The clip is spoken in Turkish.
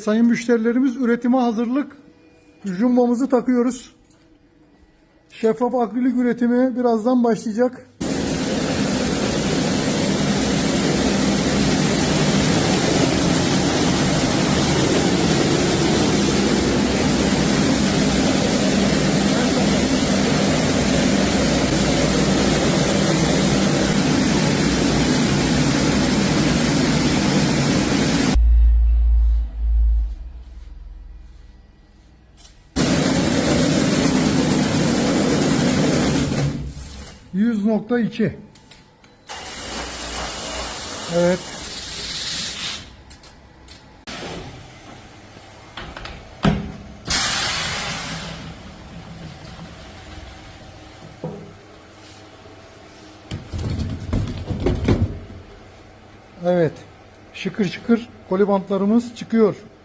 Sayın müşterilerimiz üretime hazırlık. Jumbomuzu takıyoruz. Şeffaf akrilik üretimi birazdan başlayacak. Yüz nokta iki. Evet. Evet. Şıkır şıkır kolibantlarımız çıkıyor.